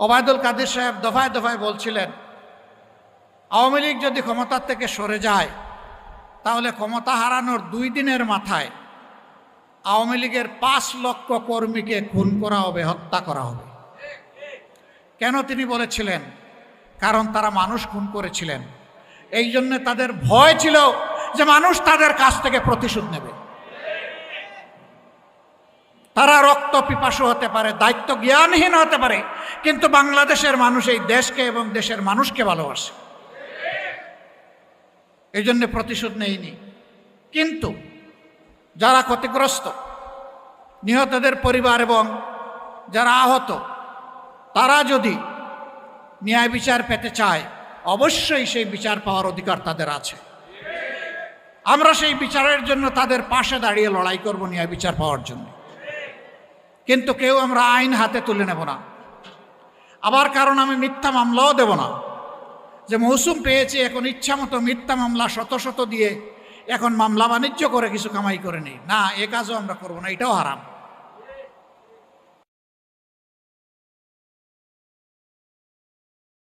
ওবায়দুল কাদের সাহেব দফায় দফায় বলছিলেন, আওয়ামী লীগ যদি ক্ষমতার থেকে সরে যায়, তাহলে ক্ষমতা হারানোর দুই দিনের মাথায় আওয়ামী লীগের পাঁচ লক্ষ কর্মীকে খুন করা হবে, হত্যা করা হবে। কেন তিনি বলেছিলেন? কারণ তারা মানুষ খুন করেছিলেন। এই জন্য তাদের ভয় ছিল যে মানুষ তাদের কাছ থেকে প্রতিশোধ নেবে। তারা রক্ত পিপাসু হতে পারে, দায়িত্ব জ্ঞানহীন হতে পারে, কিন্তু বাংলাদেশের মানুষ এই দেশকে এবং দেশের মানুষকে ভালোবাসে। এই জন্য প্রতিশোধ নেয়নি কিন্তু যারা ক্ষতিগ্রস্ত, নিহতদের পরিবার এবং যারা আহত, তারা যদি ন্যায় বিচার পেতে চায়, অবশ্যই সেই বিচার পাওয়ার অধিকার তাদের আছে। আমরা সেই বিচারের জন্য তাদের পাশে দাঁড়িয়ে লড়াই করব ন্যায় বিচার পাওয়ার জন্য। কিন্তু কেউ আমরা আইন হাতে তুলে নেব না। আবার কারণ আমি মিথ্যা মামলাও দেব না। যে মৌসুম পেয়েছি, এখন ইচ্ছা মতো মিথ্যা মামলা শত শত দিয়ে এখন মামলা বাণিজ্য করে কিছু কামাই করে নেই। না, এ কাজও আমরা করব না, এটাও হারাম।